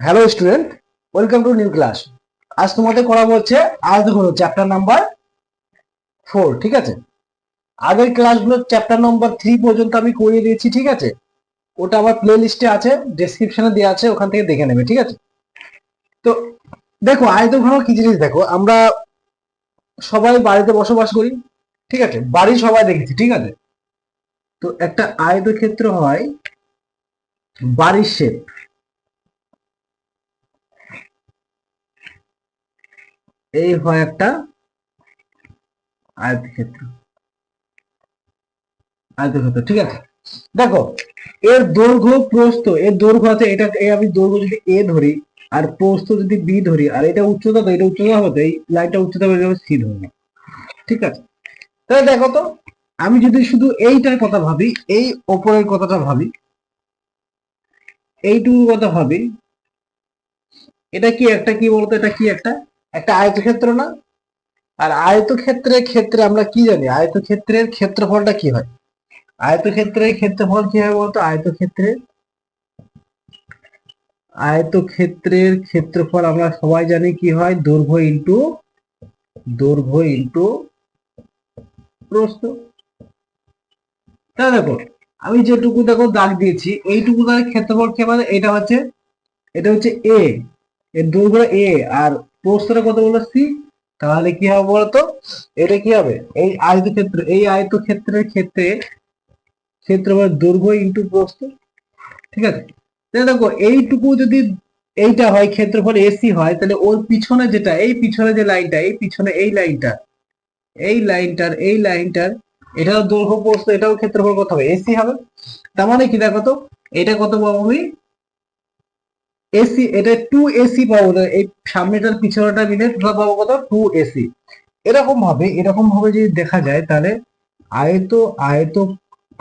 Hello student welcome to new class আজ তোমাদের করাবো হচ্ছে, আজ দেখুন চ্যাপ্টার নাম্বার ফোর ঠিক আছে? আগের ক্লাসগুলো চ্যাপ্টার নাম্বার থ্রি পর্যন্ত আমি করিয়ে দিয়েছি, ঠিক আছে? ওটা আমার প্লে লিস্টে আছে ডেসক্রিপশনে দেওয়া আছে, ওখান থেকে দেখে নেবে, ঠিক আছে? তো দেখো আয়ত আয়তঘন কি জিনিস দেখো? আমরা সবাই বাড়িতে বসবাস করি, ঠিক আছে? বাড়ি সবাই দেখেছি, ঠিক আছে? তো একটা আয়তক্ষেত্র হয় বাড়ির শেপ এই হয় একটা আয়তক্ষেত্র। আয়তক্ষেত্র, ঠিক আছে? দেখো, এর দৈর্ঘ্য প্রস্থ, এর দৈর্ঘ্য আছে, এটা আমি দৈর্ঘ্য যদি এ ধরি, আর প্রস্থ যদি বি ধরি, আর এটা উচ্চতা, তো এটা উচ্চতা হবে এই লাইনটা উচ্চতা হয়ে যাবে সি ধরবো। ঠিক আছে? তাহলে দেখো তো, আমি যদি শুধু এইটার কথা ভাবি, এই ওপরের কথাটা ভাবি এইটুকুর কথা ভাবি, এটা কি একটা কি বলতো, এটা কি একটা? একটা আয়তক্ষেত্র না? আর আয়তক্ষেত্রের ক্ষেত্রে আমরা কি জানি? আয়তক্ষেত্রের ক্ষেত্রফলটা কি হয়? আয়তক্ষেত্রের ক্ষেত্রফল কি হয় বলতো? আয়তক্ষেত্রের আয়তক্ষেত্রের ক্ষেত্রফল আমরা সবাই জানি কি হয়? দৈর্ঘ্য ইন্টু দৈর্ঘ্য ইন্টু প্রস্থ। তাহলে দেখো, আমি যেটুকু দেখো দাগ দিয়েছি, এইটুকু দাগের ক্ষেত্রফল কি হবে এটা হচ্ছে এটা হচ্ছে এ এর দৈর্ঘ্য এ আর প্রস্থটা কত বলো সি তাহলে কি হবে বলতো? এটা কি হবে? এই আয়তক্ষেত্র, এই আয়ত ক্ষেত্রের ক্ষেত্রে, ক্ষেত্রফল দৈর্ঘ্য ইন্টু প্রস্থ, ঠিক আছে? তাহলে দেখো, এইটুকু যদি এইটা হয়, ক্ষেত্রফল এসি হয়, তাহলে ওর পিছনে যেটা, এই পিছনে যে লাইনটা, এই পিছনে এই লাইনটা, এই লাইনটার এই লাইনটার, এটাও দৈর্ঘ্য প্রস্থ, এটাও ক্ষেত্রফল কত হবে? এসি হবে। তার মানে কি দেখো তো, এটা কত পাবো আমি? এসি এটা টু এসি পাবো এই সামনেটার পিছনেটা মিলে টোটাল পাবো কত? টু এসি এরকম ভাবে এরকম ভাবে যদি দেখা যায়, তাহলে আয়ত আয়ত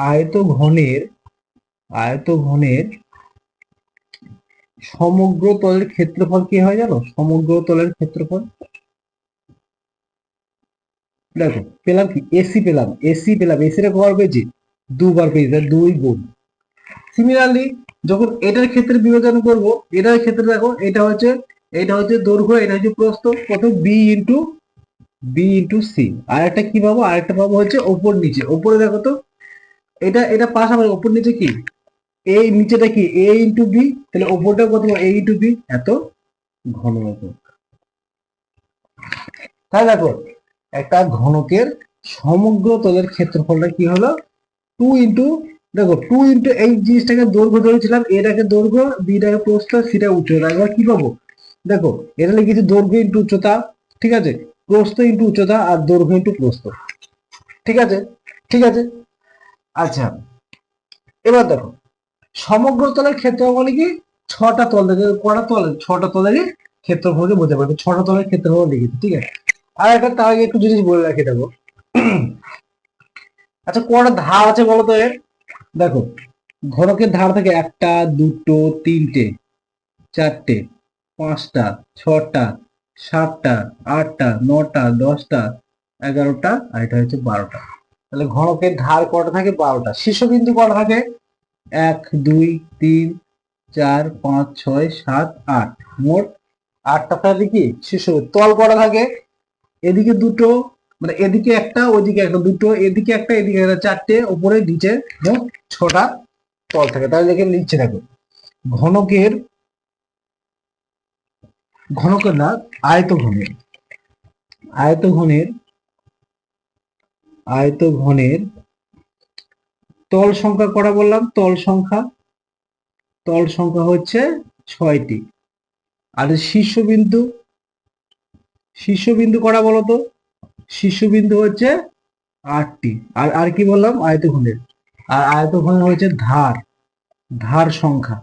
আয়ত ঘনের আয়ত ঘনের সমগ্র তলের ক্ষেত্রফল কি হয় জানো? সমগ্র তলের ক্ষেত্রফল? দেখো, পেলাম কি? এসি পেলাম এসি পেলাম এসিটা কবার পেয়েছি দুবার পেয়েছি, দুই গুণ। সিমিলারলি যখন এটার ক্ষেত্রে বিবেচন করব, এটার ক্ষেত্রে দেখো, এটা হচ্ছে এটা হচ্ছে দৈর্ঘ্য, এটা হচ্ছে প্রস্থ কত B into B into C আর একটা কি পাবো? আর একটা পাবো হচ্ছে ওপর নিচে। ওপরে দেখো তো, এটা এটা পাশ আমার ওপর নিচে কি? এই নিচেটা কি? এ ইন্টু বি তাহলে ওপরটা কত এ ইন্টু বি এত ঘন একক তাই দেখো, একটা ঘনকের সমগ্র তলের ক্ষেত্রফলটা কি হলো? টু ইন্টু দেখো টু ইন্টু এই জিনিসটাকে দৈর্ঘ্য ধরেছিলাম এটাকে দৈর্ঘ্য বিটাকে প্রস্থ সেটা উচ্চতা। একবার কি পাবো? দেখো এটা লিখেছি দৈর্ঘ্য ইন্টু উচ্চতা, ঠিক আছে? প্রস্থ ইন্টু উচ্চতা আর দৈর্ঘ্য ইন্টু প্রস্থ। ঠিক আছে? ঠিক আছে? আচ্ছা এবার দেখো, সমগ্র তলের ক্ষেত্রফল কি? ছটা তল থেকে কটা তল? ছটা তলেরই ক্ষেত্রফলকে বোঝা পারবে ছটা তলের ক্ষেত্রফল লিখেছি ঠিক আছে? আর একটা তার আগে একটু জিনিস বলে রাখি দেখো। আচ্ছা কটা ধার আছে বলো তো এর? দেখো, ঘনকের ধার থাকে একটা, দুটো, তিনটে, চারটে, পাঁচটা, ছটা, সাতটা, আটটা, নটা, দশটা, এগারোটা, আর এটা হচ্ছে বারোটা। তাহলে ঘনকের ধার কটা থাকে? বারোটা। শীর্ষবিন্দু কটা থাকে? এক, দুই, তিন, চার, পাঁচ, ছয়, সাত, আট। মোট আটটা থাকে কি? শীর্ষ তল কটা থাকে? এদিকে দুটো মানে এদিকে একটা, ওইদিকে একটা, দুটো, এদিকে একটা এদিকে একটা, চারটে উপরে নিচে মোট ছটা তল থাকে। তাহলে দেখে নিচে দেখো। ঘনকের ঘনকের না আয়ত ঘনের আয়ত ঘনের আয়ত ঘনের তল সংখ্যা করা বললাম? তল সংখ্যা তল সংখ্যা হচ্ছে ছয়টি। আর শীর্ষবিন্দু শীর্ষবিন্দু কটা বলো তো শীর্ষবিন্দু হচ্ছে আটটি। আর আর কি বললাম? আয়তঘনের আর আয়তঘনের হচ্ছে ধার। ধার সংখ্যা।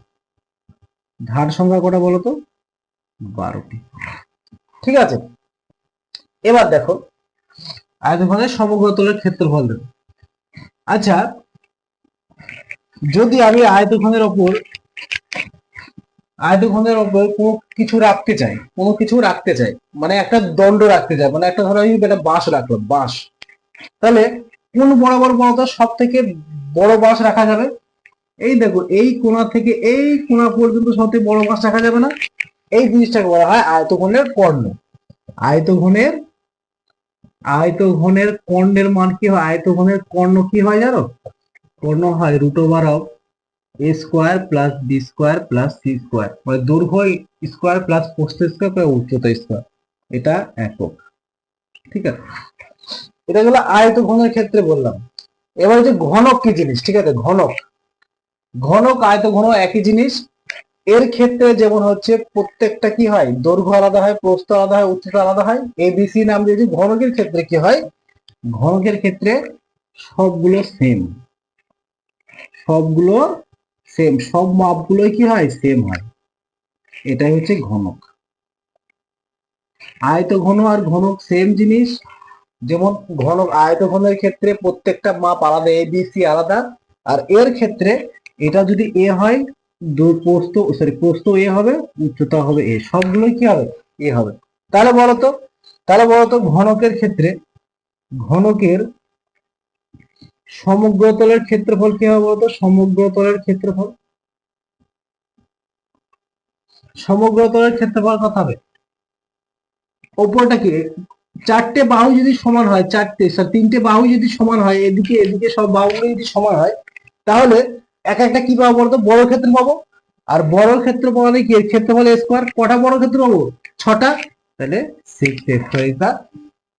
ধার সংখ্যা কটা বলো তো বারোটি। ঠিক আছে? এবার দেখো আয়তঘনের সমগ্র তলের ক্ষেত্রফল দেবো আচ্ছা যদি আমি আয়তঘনের ওপর আয়তঘনের ওপর কোনো কিছু রাখতে চাই কোনো কিছু রাখতে চাই মানে একটা দণ্ড রাখতে চাই মানে একটা ধরো একটা বাঁশ রাখলাম বাঁশ। তাহলে কোন বরাবর বলতো সব থেকে বড় বাঁশ রাখা যাবে? এই দেখো, এই কোণা থেকে এই কোণা পর্যন্ত সবথেকে বড় বাঁশ রাখা যাবে না। এই জিনিসটাকে বলা হয় আয়তঘনের কর্ণ। আয়তঘনের আয়তঘনের কর্ণের মান কি হয়? আয়তঘনের কর্ণ কি হয় জানো? কর্ণ হয় root over of A square plus B square plus C square মানে দৈর্ঘ্য স্কোয়ার প্লাস প্রস্থ স্কোয়ার প্লাস উচ্চতা স্কোয়ার এটা একক। ঠিক আছে? এটা হলো আয়তঘনের ক্ষেত্রে বললাম। এবার যে ঘনক কি জিনিস? ঠিক আছে, ঘনক। ঘনক, আয়তঘন একই জিনিস। এর ক্ষেত্রে যেমন হচ্ছে, প্রত্যেকটা কি হয়? দৈর্ঘ্য আলাদা হয়, প্রস্থ আলাদা হয়, উচ্চতা আলাদা হয়। এবিসি নাম দিয়েছি ঘনকের ক্ষেত্রে কি হয়, ঘনকের ক্ষেত্রে সবগুলো সেম সবগুলো সেম সব মাপগুলোই কি হয়? সেম হয়। এটাই হচ্ছে ঘনক। আয়ত ঘন আর ঘনক সেম জিনিস। যেমন ঘনক আয়তঘনের ক্ষেত্রে প্রত্যেকটা মাপ আলাদা এ বি সি আলাদা। আর এর ক্ষেত্রে এটা যদি এ হয়, দুই প্রস্থ সরি প্রস্থ এ হবে, উচ্চতা হবে এ সবগুলোই কি হবে? এ হবে। তাহলে বলতো তাহলে বলতো ঘনকের ক্ষেত্রে, ঘনকের সমগ্রতলের ক্ষেত্রফল কি হবে বলতো? সমগ্রতলের ক্ষেত্রফল? সমগ্রতলের ক্ষেত্রফল কত হবে? ওপরটা কি? চারটে বাহু যদি সমান হয় চারটে সরি, তিনটে বাহু যদি সমান হয় এদিকে এদিকে সব বাহুগুলো যদি সমান হয় তাহলে এক একটা কি পাবো বলতো? বড় ক্ষেত্র পাবো। আর বড় ক্ষেত্র পাওয়ালে কি? ক্ষেত্রফল স্কোয়ার কটা বড় ক্ষেত্র পাবো? ছটা। তাহলে সিক্স এক্স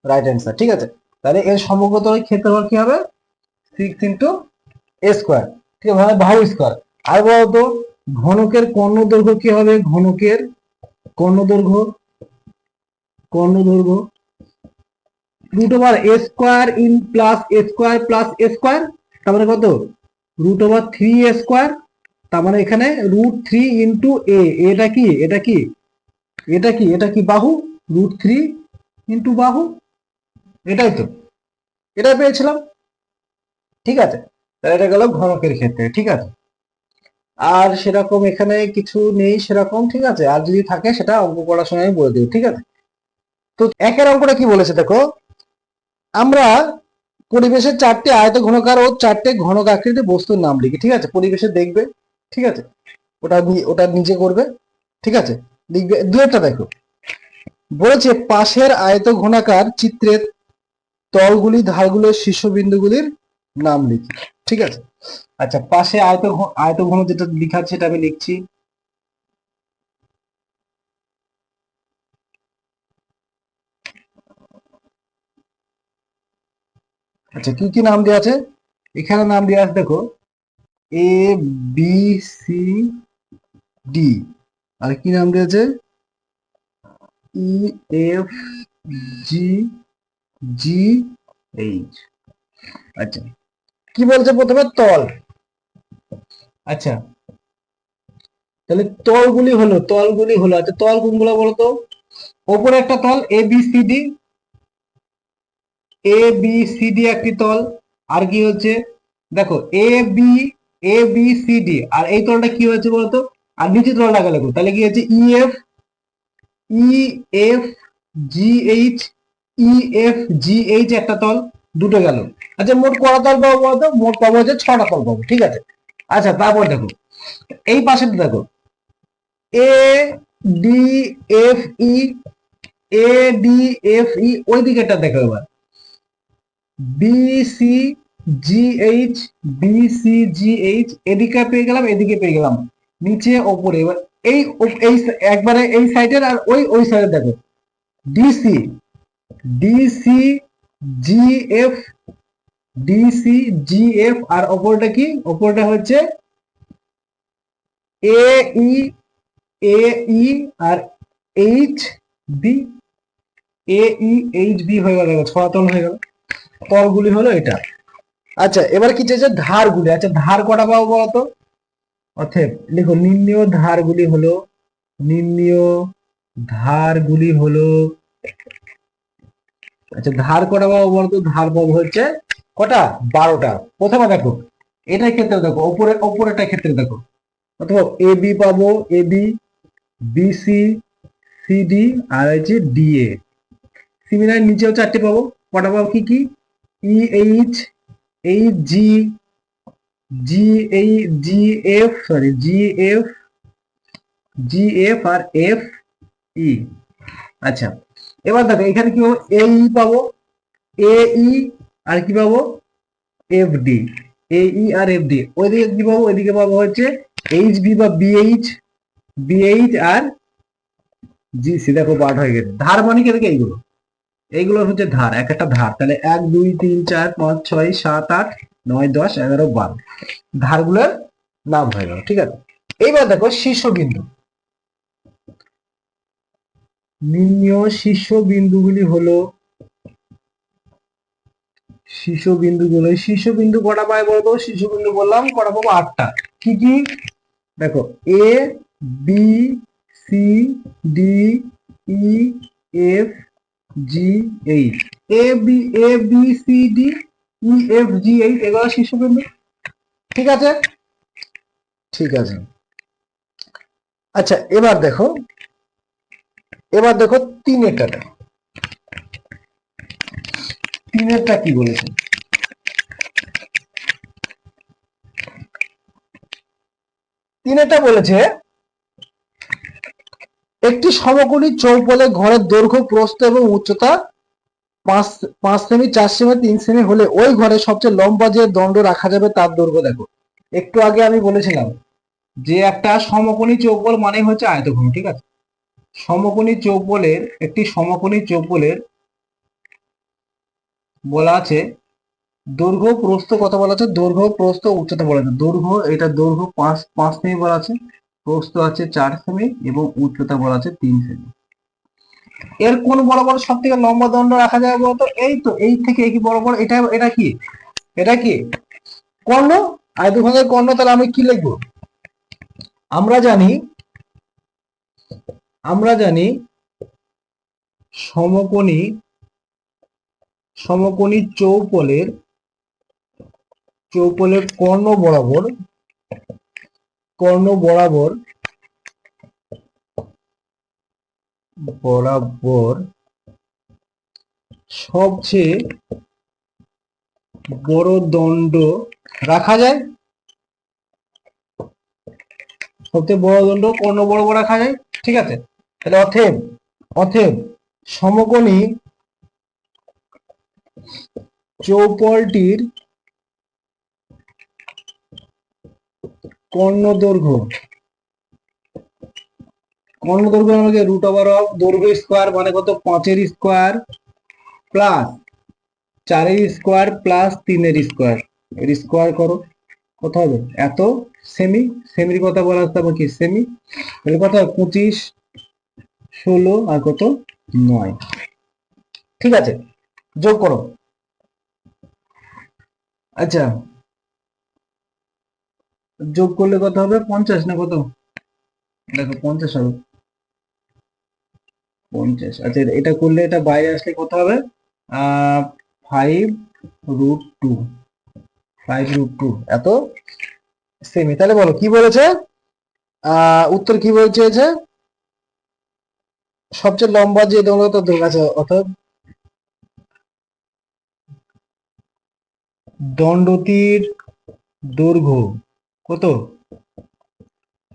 রাইট অ্যান্সার ঠিক আছে? তাহলে এর সমগ্রতলের ক্ষেত্রফল কি হবে? সিক্স ইন্টু এ স্কোয়ার ঠিক আছে? বাহু স্কোয়ার আর বলতো, ঘনকের কর্ণ দৈর্ঘ্য কি হবে? ঘনকের কর্ণ দৈর্ঘ্য কর্ণ দৈর্ঘ্য। Root over A square in plus A square plus A square তার মানে কত? Root over three A square তার মানে এখানে রুট থ্রি ইন্টু এ এটা কি? এটা কি? এটা কি? এটা কি বাহু? রুট থ্রি ইন্টু বাহু? এটাই তো। এটাই পেয়েছিলাম। ঠিক আছে? তাহলে এটা গেল ঘনকের ক্ষেত্রে, ঠিক আছে? আর সেরকম এখানে কিছু নেই সেরকম, ঠিক আছে? আর যদি থাকে সেটা অঙ্ক করার সময় বলে দেবো, ঠিক আছে? তো একের অঙ্কটা কি বলেছে দেখো? আমরা পরিবেশের চারটে আয়ত ঘনকার ও চারটে ঘনক আকৃতির বস্তুর নাম লিখি, ঠিক আছে? পরিবেশে দেখবে, ঠিক আছে? ওটা ওটা নিজে করবে, ঠিক আছে? লিখবে দু একটা দেখো। বলেছে পাশের আয়ত ঘনাকার চিত্রের তলগুলি ধারগুলোর শীর্ষবিন্দুগুলির নাম লিখি। ঠিক আছে? আচ্ছা পাশে আয়ত আয়ত ঘন যেটা লেখা সেটা আমি লিখছি। আচ্ছা কি কি নাম দেওয়া আছে? এখানে নাম দেওয়া আছে, দেখো এ বি সি ডি আর কি নাম দেওয়া আছে? ই এফ জি জি এইচ আচ্ছা। কি বলছে প্রথমে? তল। আচ্ছা। তাহলে তলগুলি হলো তলগুলি হলো। আচ্ছা তল কোনগুলো বলতো? ওপরে একটা তল A B C D A B C D একটি তল। আর কি হচ্ছে? দেখো A B A B C D আর এই তলটা কি হচ্ছে বলতো? আর নিচে তলটা গেলে তাহলে কি হচ্ছে? E F E F G H E F G H একটা তল। দুটো গেল। আচ্ছা মোট কটা তল পাবো বলতো? মোট পাবো হচ্ছে ছটা তল পাবো, ঠিক আছে? আচ্ছা তারপর দেখো, এই পাশে দেখো। A D F E A D F E ওই দিকেরটা দেখো এবার। B C G H B C G H এদিকে পেয়ে গেলাম, এদিকে পেয়ে গেলাম। নিচে, ওপরে, এবার এই এই, একবারে এই সাইডের আর ওই ওই সাইডে দেখো। DC DC G F DC G F আর ওপরটা কি? ওপরটা হচ্ছে A E A E R H B A E H B হয়ে গেল ছড়া তল হয়ে গেল। তলগুলি হলো এটা। আচ্ছা এবার কি চেয়েছে ধারগুলি। আচ্ছা ধার কটা পাবো বলতো? অতএব, লিখো নির্ণীয় ধারগুলি হলো নির্ণীয় ধারগুলি হলো আচ্ছা ধার কটা পাবো বলতো? ধার পাবো হচ্ছে কটা? বারোটা। প্রথমে দেখো এটার ক্ষেত্রে দেখো, ওপরে ওপরেটা ক্ষেত্রে দেখো। অথবা এ বি পাবো এ বি বিসি সিডি আর হচ্ছে ডিএ সিমিলার নিচেও চারটে পাবো। কটা পাবো? কি কি? E H H G G এই G F sorry G F G F আর এফ ই আচ্ছা এবার দেখো, এখানে কি এ ই পাবো। এ ই আর কি পাবো? F D A E R F D ওইদিকে কি পাবো? ওইদিকে পাবো হচ্ছে এইচ বি বা BH BH R G C দেখো পার্ট হয়ে গেছে। ধার মানে কি? দেখে, এইগুলো। এইগুলো হচ্ছে ধার, এক একটা ধার। তাহলে এক, দুই, তিন, চার, পাঁচ, ছয়, সাত, আট, নয়, দশ, এগারো, বারো। ধারগুলোর নাম হয়ে গেল, ঠিক আছে? এইবার দেখো শীর্ষবিন্দু নির্ণীয় শীর্ষবিন্দুগুলি হলো শীর্ষবিন্দুগুলো শীর্ষবিন্দু কটা পায় বলতো? শীর্ষবিন্দু বললাম কটা পাবো? আটটা। কি কি? দেখো A B C D E F G H A B A B C D E F G H এগুলো শীর্ষবিন্দু? ঠিক আছে? ঠিক আছে। আচ্ছা এবার দেখো এবার দেখো তিনেরটা দেখো তিনেরটা কি বলেছে? তিনেরটা বলেছে, একটি সমকোণী চৌপলে ঘরের দৈর্ঘ্য, প্রস্থ এবং উচ্চতা পাঁচ পাঁচ সেমি, চার সেমি, তিন সেমি হলে ওই ঘরে সবচেয়ে লম্বা যে দণ্ড রাখা যাবে তার দৈর্ঘ্য দেখো। একটু আগে আমি বলেছিলাম যে একটা সমকোণী চৌপল মানে হচ্ছে আয়তঘন ঠিক আছে? সমকোণী চৌপলের একটি সমকোণী চৌপলের বলা আছে, দৈর্ঘ্য প্রস্থ কত বলা আছে, দৈর্ঘ্য প্রস্থ উচ্চতা বলা আছে। দৈর্ঘ্য, এটা দৈর্ঘ্য পাঁচ পাঁচ সেমি বলা আছে, প্রস্থ আছে চার সেমি এবং উচ্চতা বলা আছে তিন সেমি। এর কোন বরাবর সব থেকে লম্বা দণ্ড রাখা যায় বলতো? এই তো, এই থেকে এই কি বরাবর, এটা এটা কি? এটা কি? কর্ণ? আয়তঘনের কর্ণ, তাহলে আমি কি লিখব? আমরা জানি আমরা জানি সমকোণী সমকোণী চৌপলের চৌপলের কর্ণ বরাবর কর্ণ বরাবর বরাবর সবচেয়ে বড় দণ্ড রাখা যায়। সবচেয়ে বড় দণ্ড কর্ণ বড় বড় রাখা যায়, ঠিক আছে? তাহলে অথেব অথেব, সমকোণী চৌপলটির কর্ণ দৈর্ঘ্য কর্ণ দৈর্ঘ্য আমাকে রুট ওভার অফ দৈর্ঘ্য স্কোয়ার মানে কত? পাঁচের স্কোয়ার প্লাস চারের স্কোয়ার প্লাস তিনের স্কোয়ার এর স্কোয়ার করো, কত হবে? এত সেমি, সেমির কথা বলা আসতে হবে কি সেমি। তাহলে কত? পঁচিশ, ষোলো আর কত? নয়। ঠিক আছে, যোগ করো। আচ্ছা যোগ করলে কত হবে? পঞ্চাশ না কত? দেখো, পঞ্চাশ হবে। পঞ্চাশ। আচ্ছা এটা করলে এটা বাইরে আসলে কত হবে? Five root two five root two এত? সেমি তাহলে বলো, কি বলেছে? উত্তর কি বলছে যে সবচেয়ে লম্বা যে দৌলত দৈর্ঘ্য আছে অর্থাৎ দণ্ডতির দৈর্ঘ্য কত?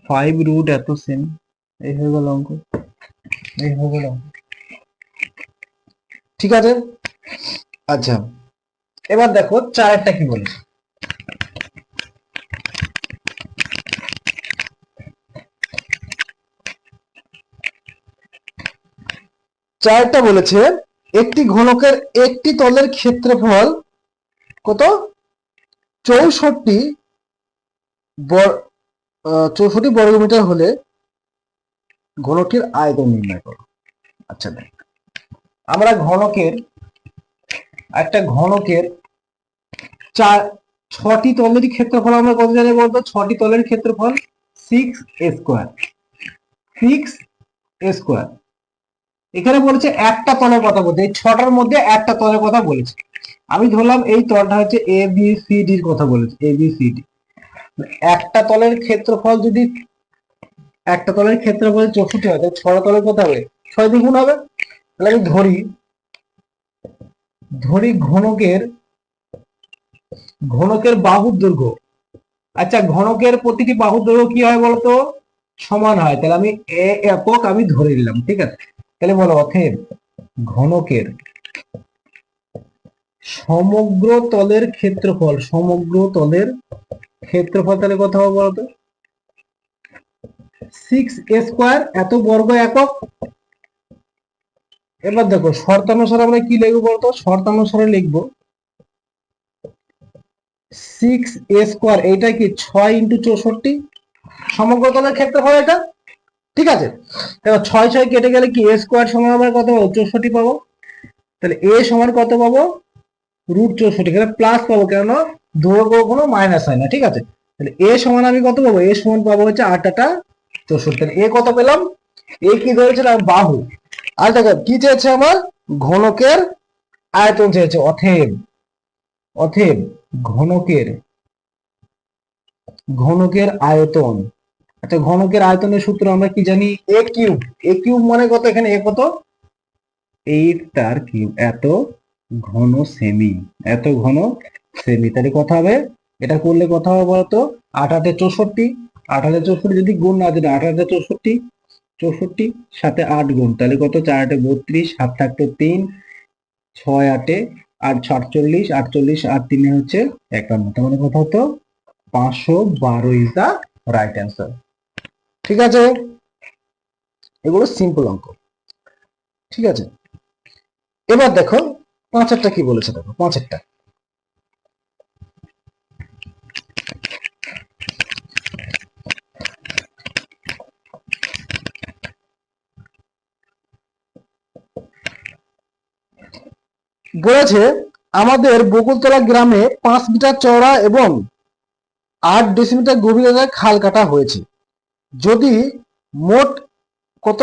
ফাইভ রুট এত সেম এই হয়ে গেল অঙ্ক। এই হয়ে গেল। ঠিক আছে? আচ্ছা। এবার দেখো চারেরটা কি বলে চারটা বলেছে, একটি ঘনকের একটি তলের ক্ষেত্রফল কত? চৌষট্টি চৌষট্টি বর্গমিটার হলে ঘনকটির আয়তন নির্ণয় করো। আচ্ছা দেখ, আমরা ঘনকের, একটা ঘনকের চার, ছটি তলের ক্ষেত্রফল আমরা কত জানি বলতো? ছটি তলের ক্ষেত্রফল সিক্স স্কোয়ার সিক্স স্কোয়ার এখানে বলেছে একটা তলের কথা বলতে এই ছটার মধ্যে একটা তলের কথা বলেছে। আমি ধরলাম এই তলটা হচ্ছে এ বি সি ডির কথা বলেছে এ বি সি ডি একটা তলের ক্ষেত্রফল যদি, একটা তলের ক্ষেত্রফল চৌষট্টি হয়, তাহলে ছটা তলের কথা হবে ছয় দ্বিগুণ হবে? তাহলে আমি ধরি ধরি ঘনকের ঘনকের বাহুর দৈর্ঘ্য। আচ্ছা ঘনকের প্রতিটি বাহু দৈর্ঘ্য কি হয় বলতো? সমান হয়। তাহলে আমি এ একক আমি ধরে নিলাম, ঠিক আছে? তাহলে বলো অথেব ঘনকের সমগ্র তলের ক্ষেত্রফল, সমগ্র তলের ক্ষেত্রফল তাহলে কত হবে বলতো সিক্স স্কোয়ার এত বর্গ একক। এবার দেখো, শর্তানুসারে আমরা কি লিখব বলতো শর্তানুসারে লিখব সিক্স স্কোয়ার এইটা কি ছয় ইন্টু চৌষট্টি? সমগ্র তলের ক্ষেত্রফল এটা? ঠিক আছে? এবার ছয় ছয় কেটে গেলে কি এ স্কোয়ার সমান আমরা কত পাবো? চৌষট্টি পাবো। তাহলে এ সমান কত পাবো? রুট চৌষট্টি। এখানে প্লাস পাবো কেন দৈর্ঘ্য কোনো মাইনাস হয় না, ঠিক আছে? তাহলে এ সমান আমি কত পাবো? এ সমান পাবো হচ্ছে আটটা চৌষট্টি। তাহলে এ কত পেলাম? এ কি ধরেছে? ধরেছিলাম বাহু। আর দেখো, কি চেয়েছে আমার? ঘনকের আয়তন চেয়েছে। অথেব অথেব ঘনকের ঘনকের আয়তন আচ্ছা ঘনকের আয়তনের সূত্র আমরা কি জানি? এ কিউব এ কিউব মানে কত এখানে? এ কত? এইট তার কিউব এত ঘন সেমি এত ঘন সেমি তাহলে কথা হবে, এটা করলে কথা হবে বলতো, আট আটে চৌষট্টি। আট আটে চৌষট্টি যদি গুণ না দিলে, আট আটে চৌষট্টি চৌষট্টি, সাথে আট গুণ। তাহলে কত? চার আটে বত্রিশ, সাত থাকতো তিন, ছয় আটে আট আটচল্লিশ আটচল্লিশ, আট তিনে হচ্ছে একান্ন। তার মানে কথা হতো পাঁচশো বারো ইজ দা রাইট অ্যান্সার ঠিক আছে? এগুলো সিম্পল অঙ্ক। ঠিক আছে? এবার দেখো, পাঁচেরটা কি বলেছে দেখো, পাঁচেরটা। বলেছে, আমাদের বকুলতলা গ্রামে পাঁচ মিটার চওড়া এবং আট ডেসিমিটার গভীরতায় খাল কাটা হয়েছে। যদি মোট কত?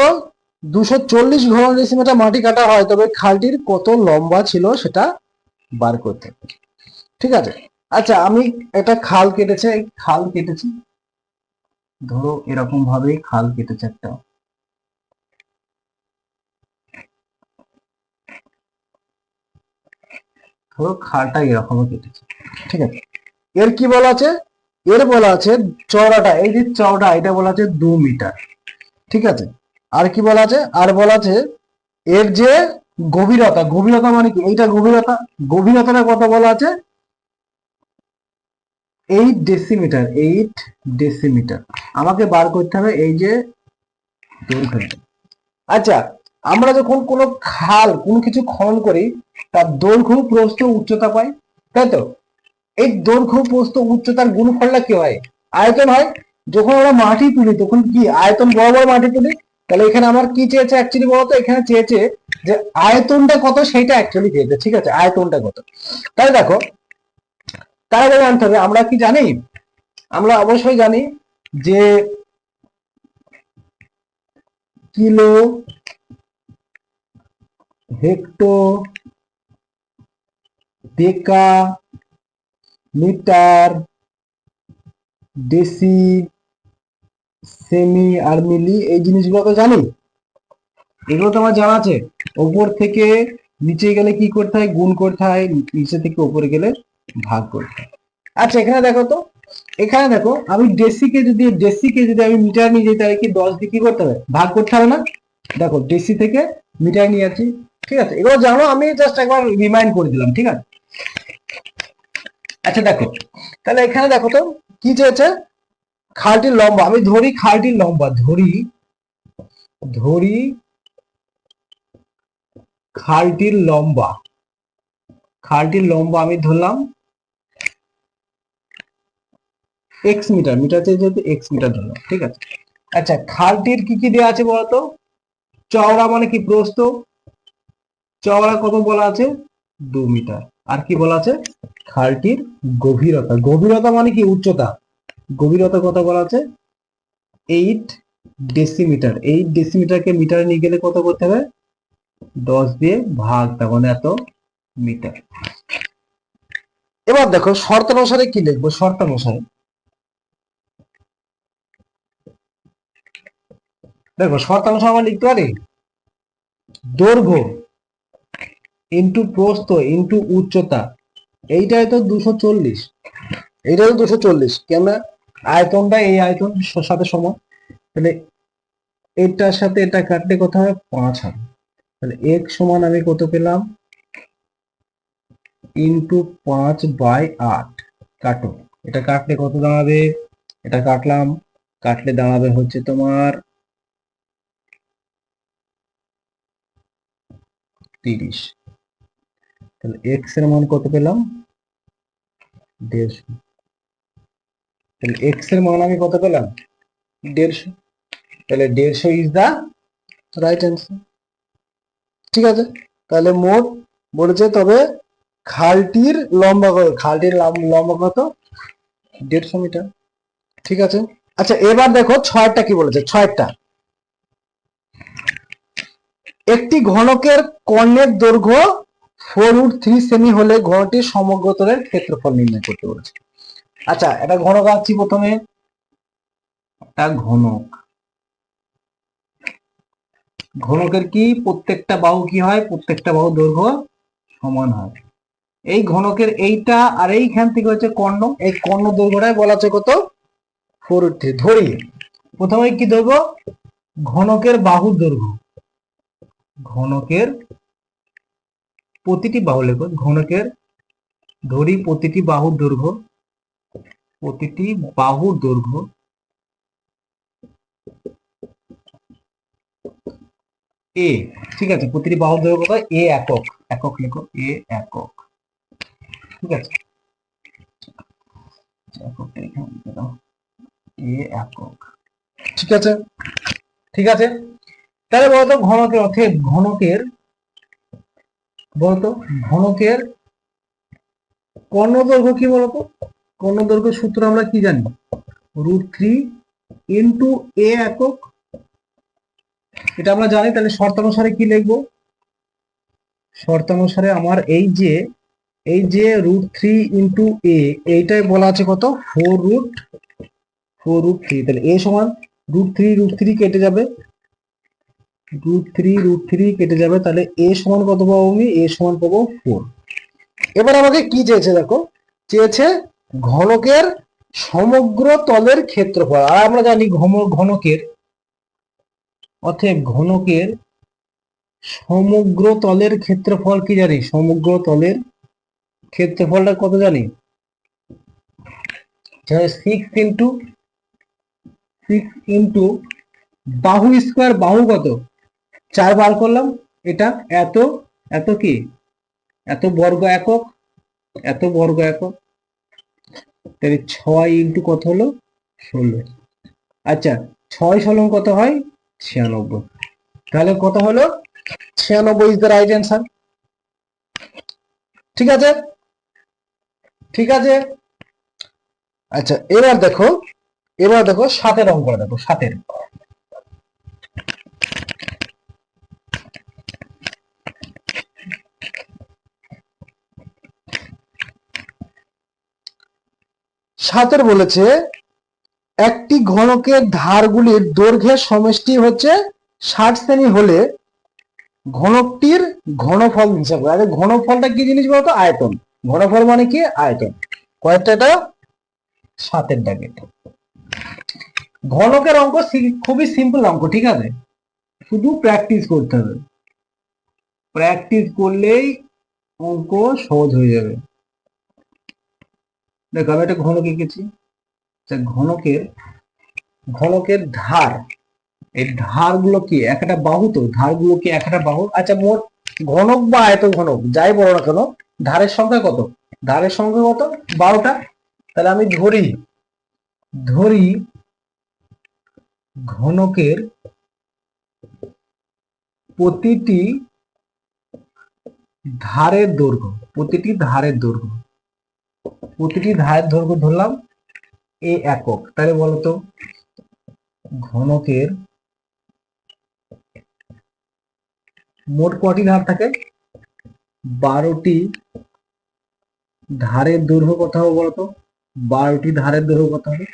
দুশো চল্লিশ ঘন ডেসিমিটার মাটি কাটা হয়, তবে খালটির কত লম্বা ছিল সেটা বার করতে ঠিক আছে? আচ্ছা আমি একটা খাল কেটেছে খাল কেটেছি। ধরো এরকম ভাবে খাল কেটেছে একটা। ধরো খালটা এরকম কেটেছে। ঠিক আছে? এর কি বলা আছে? এর বলা আছে চওড়াটা, এই যে চওড়া, এটা বলা আছে দু মিটার। ঠিক আছে? আর কি বলা আছে? আর বলা আছে এর যে গভীরতা গভীরতা মানে কি? এইটা গভীরতা গভীরতাটা কত বলা আছে এইট ডেসিমিটার এইট ডেসিমিটার আমাকে বার করতে হবে এই যে আচ্ছা আমরা যখন কোনো খাল, কোনো কিছু খনন করি, তার দৈর্ঘ্য, প্রস্থ, উচ্চতা পাই, তাই তো? এই দৈর্ঘ্য, প্রস্থ, উচ্চতার গুণফলটা কি হয়? আয়তন হয় যখন আমরা মাটি তুলি, তখন কি আয়তন বড় বড় মাটি তুলি? তাহলে এখানে আমার কি চেয়েছে অ্যাকচুয়ালি বলতো? এখানে চেয়েছে যে আয়তনটা কত? সেইটা অ্যাকচুয়ালি চেয়েছে, ঠিক আছে? আয়তনটা কত? তাহলে দেখো, তার আগে জানতে হবে, আমরা কি জানি? আমরা অবশ্যই জানি যে kilo hecto deca metre, deci, semi আর মিলি এই জিনিসগুলো তো জানি। এগুলো তো আমার জানা আছে। ওপর থেকে নিচে গেলে কি করতে হয়? গুণ করতে হয়। নিচে থেকে উপরে গেলে ভাগ করতে হয়। আচ্ছা এখানে দেখো তো। এখানে দেখো, আমি ডেসিকে যদি ডেসিকে যদি আমি মিটার নিয়ে যাই, তাহলে কি দশ দিয়ে কি করতে হবে? ভাগ করতে হবে না? দেখো, ডেসি থেকে মিটার নিয়ে যাচ্ছি। ঠিক আছে, এগুলো জানো, আমি জাস্ট একবার রিমাইন্ড করে দিলাম, ঠিক আছে? আচ্ছা দেখো, তাহলে এখানে দেখো তো, কি চেয়েছে খালটির লম্বা, আমি ধরি খালটির লম্বা, ধরি ধরি খালটির লম্বা খালটির লম্বা আমি ধরলাম এক্স মিটার মিটার চেয়ে যেহেতু এক্স মিটার ধরলাম, ঠিক আছে? আচ্ছা খালটির কি কি দেওয়া আছে বলতো? চওড়া মানে কি প্রস্থ? চওড়া কত বলা আছে? দু মিটার। আর কি বলা আছে? খালটির গভীরতা। গভীরতা মানে কি? উচ্চতা। গভীরতা কত বলা আছে? এইট ডেসিমিটার এইট ডেসিমিটারকে মিটারে নিয়ে গেলে কত করতে হবে? দশ দিয়ে ভাগ তার মানে এত মিটার এবার দেখো শর্তানুসারে কি লিখব? শর্তানুসারে দেখো শর্তানুসারে আমরা লিখতে পারি, দৈর্ঘ্য ইন্টু প্রস্থ ইন্টু উচ্চতা। এইটাই তো দুশো চল্লিশ। এইটা তো দুশো চল্লিশ। কেন আয়তনটা এই আয়তন সাথে সমান। তাহলে এটার সাথে এটা কাটলে কত হবে পাঁচ হবে। তাহলে এক সমান আমি কত পেলাম? ইন্টু পাঁচ বাই আট। কাটো। এটা কাটলে কত দাঁড়াবে? এটা কাটলাম। কাটলে দাঁড়াবে হচ্ছে তোমার তিরিশ। তাহলে এক্সের মান কত পেলাম? দেড়শো। তাহলে এক্সের মান আমি কত পেলাম? দেড়শো। তাহলে দেড়শো ইজ দা রাইট অ্যান্সার ঠিক আছে? তাহলে মোট বলেছে তবে খালটির লম্বা কত? খালটির লম্বা কত? দেড়শো মিটার। ঠিক আছে? আচ্ছা এবার দেখো ছয়টা কি বলেছে? ছয়টা। একটি ঘনকের কর্ণের দৈর্ঘ্য ফোর রুট থ্রি সেমি হলে ঘনটির সমগ্র তলের ক্ষেত্রফল নির্ণয় করতে বলেছে। আচ্ছা এটা ঘনক আঁকছি প্রথমে। একটা ঘনক। ঘনকের কি? প্রত্যেকটা বাহু কি হয়? প্রত্যেকটা বাহু দৈর্ঘ্য সমান হয়। এই ঘনকের এইটা আর এইখান থেকে হচ্ছে কর্ণ। এই কর্ণ দৈর্ঘ্যটাই বলা আছে কত? Four three. ধরি। প্রথমে কি ধরবো ঘনকের বাহুর দৈর্ঘ্য। ঘনকের প্রতিটি বাহু লেখো, ঘনকের ধরি প্রতিটি বাহুর দৈর্ঘ্য, প্রতিটি বাহুর দৈর্ঘ্য এ ঠিক আছে, প্রতিটি বাহুর দৈর্ঘ্য কত? এ একক একক লেখো এ একক, ঠিক আছে? দাও। এ একক, ঠিক আছে? ঠিক আছে? তাহলে বলতো ঘনকের অর্থে ঘনকের বলতো? ঘনকের কর্ণদৈর্ঘ্য কি বলতো? কর্ণদৈর্ঘ্য সূত্র আমরা কি জানি? রুট থ্রি ইন্টু এ একক। এটা আমরা জানি, তাহলে শর্তানুসারে কি লিখব? শর্তানুসারে আমার এই যে এই যে রুট থ্রি ইন্টু এ, এইটাই বলা আছে কত? Four root four root three. তাহলে এ সমান রুট থ্রি রুট থ্রি কেটে যাবে। রুট থ্রি রুট থ্রি কেটে যাবে, তাহলে এ সমান কত পাবো আমি? এ সমান পাবো ফোর এবার আমাকে কি চেয়েছে দেখো? চেয়েছে ঘনকের সমগ্র তলের ক্ষেত্রফল। আর আমরা জানি ঘন ঘনকের, অতএব ঘনকের সমগ্র তলের ক্ষেত্রফল কি জানি? সমগ্র তলের ক্ষেত্রফলটা কত জানি? সিক্স ইন্টু সিক্স ইন্টু বাহু স্কোয়ার বাহু কত? চার বার করলাম, এটা এত এত কি? এত বর্গ একক, এত বর্গ একক। তাহলে ছয় ইন্টু কত হলো? ষোলো। আচ্ছা ছয় ষোলো কত হয়? ছিয়ানব্বই। তাহলে কত হলো? ছিয়ানব্বই ইজ দ্য রাইট অ্যান্সার ঠিক আছে? ঠিক আছে? আচ্ছা এবার দেখো এবার দেখো সাতের অঙ্কটা দেখো, সাতের। সাতের বলেছে, একটি ঘনকের ধারগুলির দৈর্ঘ্যের সমষ্টি হচ্ছে ষাট সেমি হলে ঘনকটির ঘনফল হিসাব করে ঘনফলটা কি জিনিস বলতো? আয়তন। ঘনফল মানে কি? আয়তন। কয়েকটা এটা সাতের দাগে ঘনকের অঙ্ক খুবই সিম্পল অঙ্ক, ঠিক আছে? শুধু প্র্যাকটিস করতে হবে। প্র্যাকটিস করলেই অঙ্ক সহজ হয়ে যাবে। দেখো আমি একটা ঘনক এঁকেছি ঘনকের ঘনকের ধার, এই ধারগুলো কি একটা বাহু তো? ধারগুলো কি একটা বাহু? আচ্ছা মোট ঘনক বা আয়ত ঘনক যাই বলো না কেন, ধারের সংখ্যা কত? ধারের সংখ্যা কত? বারোটা। তাহলে আমি ধরি ধরি ঘনকের প্রতিটি ধারের দৈর্ঘ্য, প্রতিটি ধারের দৈর্ঘ্য। প্রতিটি ধারের দৈর্ঘ্য ধরলাম এ একক। তাহলে বলতো ঘনকের মোট কটি ধার থাকে? বারোটি ধারের দৈর্ঘ্য কত হবে বলতো বারোটি ধারের দৈর্ঘ্য কত হবে?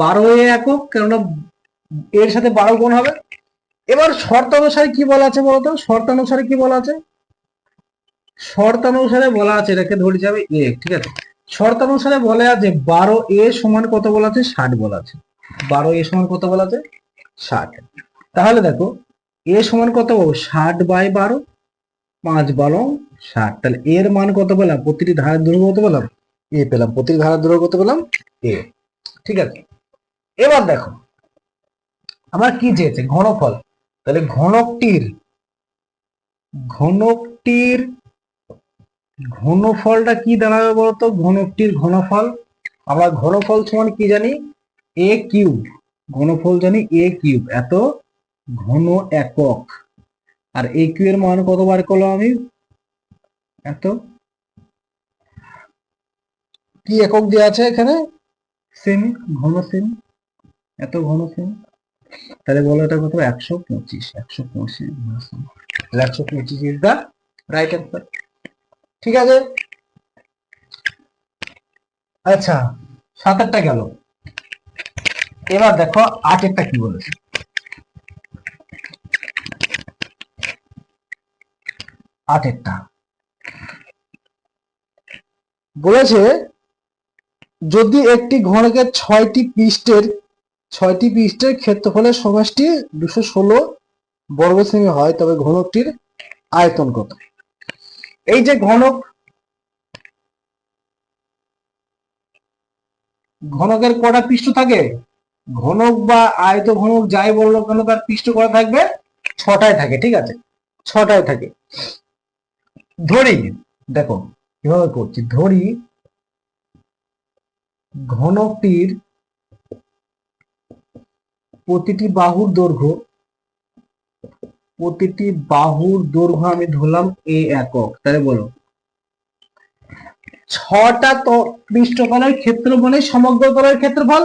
বারো এ একক, কেননা এর সাথে বারো গুণ হবে। এবার শর্ত অনুসারে কি বলা আছে বলতো শর্ত অনুসারে কি বলা আছে? শর্তানুসারে বলা আছে, এটাকে ধরে যাবে এ ঠিক আছে? শর্তানুসারে বলা আছে বারো এ সমান কত বলা আছে? ষাট বলা আছে। বারো এ সমান কত বলা আছে? ষাট। তাহলে দেখো এ সমান কত? পাবো ষাট বাই বারো, পাঁচ বারো ষাট। তাহলে এর মান কত পেলাম? প্রতিটি ধারের দৈর্ঘ্য কত পেলাম? এ পেলাম। প্রতিটি ধারের দৈর্ঘ্য কত পেলাম? এ ঠিক আছে? এবার দেখো, আমার কি চেয়েছে? ঘনফল। তাহলে ঘনকটির ঘনকটির ঘনফলটা কি দাঁড়াবে বলতো? ঘনকটির ঘনফল। আমরা ঘনফল সমান কি জানি? এ কিউব ঘনফল জানি এ কিউব এত ঘন একক। আর এ কিউ এর মান কত বার করলাম আমি? এত? কি একক দেওয়া আছে এখানে? সেমি ঘন সেমি এত ঘন সেমি তাহলে বলো এটা কত? একশো পঁচিশ। একশো পঁচিশ। একশো পঁচিশ ইজ দা রাইট অ্যান্সার ঠিক আছে? আচ্ছা সাত আটটা গেল। এবার দেখো আট একটা কি বলেছে। আটেরটা। বলেছে, যদি একটি ঘনকের ছয়টি পৃষ্ঠের ছয়টি পৃষ্ঠের ক্ষেত্রফলের সমষ্টি দুশো ষোলো বর্গ হয়, তবে ঘনকটির আয়তন কত? এই যে ঘনক ঘনকের কটা পৃষ্ঠ থাকে? ঘনক বা আয়ত ঘনক যাই বলল কেন, তার পৃষ্ঠ করা থাকবে? ছটায় থাকে, ঠিক আছে? ছটায় থাকে। ধরি, দেখো কীভাবে করছি। ধরি, ঘনকটির প্রতিটি বাহুর দৈর্ঘ্য প্রতিটি বাহুর দৈর্ঘ্য আমি ধরলাম এ একক। তাহলে বলো। ছটা পৃষ্ঠতলের ক্ষেত্রফলে সমগ্র তলের ক্ষেত্রফল?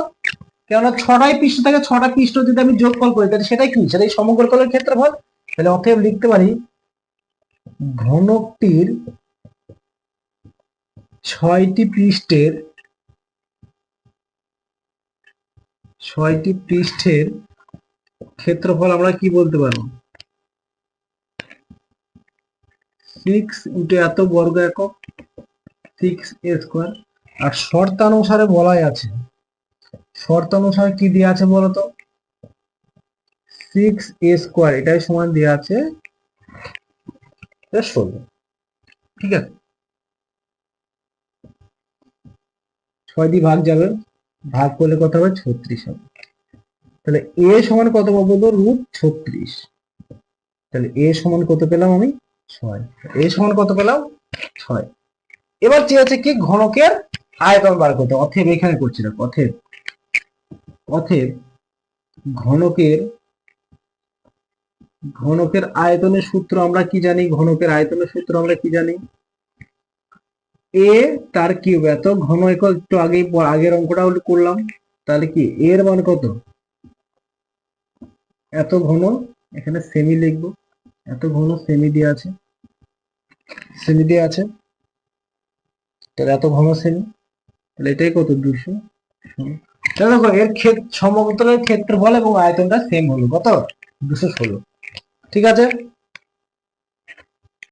কেননা ছটাই পৃষ্ঠ থাকে, ছটা পৃষ্ঠ যদি আমি যোগফল করি, তাহলে সেটাই কি? সেটাই সমগ্র তলের ক্ষেত্রফল? তাহলে অতএব লিখতে পারি, ঘনকটির ছয়টি পৃষ্ঠের ছয়টি পৃষ্ঠের ক্ষেত্রফল আমরা কি বলতে পারব? সিক্স ইন্টু এত বর্গ একক সিক্স এ স্কোয়ার আর শর্তানুসারে বলাই আছে। শর্তানুসারে কি দেওয়া আছে বলতো? সিক্স এ স্কোয়ার এটাই সমান দেওয়া আছে ষোলো। ঠিক আছে? ছয় দিয়ে ভাগ যাবে, ভাগ করলে কত হবে? ছত্রিশ হবে। তাহলে এ সমান কত পাবো রুট ছত্রিশ। তাহলে এ সমান কত পেলাম আমি? ছয়। এ সমান কত পেলাম? ছয়। এবার চেয়েছে কি? ঘনকের আয়তন বার করতে অথেব এখানে করছি না অথেব অথেব ঘনকের ঘনকের আয়তনের সূত্র আমরা কি জানি? ঘনকের আয়তনের সূত্র আমরা কি জানি? এ তার কিউব। এত ঘন একক একটু আগেই প- আগের অঙ্কটা করলাম। তাহলে কি? এর মান কত? এত ঘন? এখানে সেমি লিখব। এত সেমি দিয়ে আছে। সেমি দিয়ে আছে। তাহলে এত ঘন সেমি তাহলে এটাই কত? দুশো তাহলে দেখো, এর সমগ্রের ক্ষেত্রফল এবং আয়তনটা সেম হলো। কত? দুশো ষোলো। ঠিক আছে?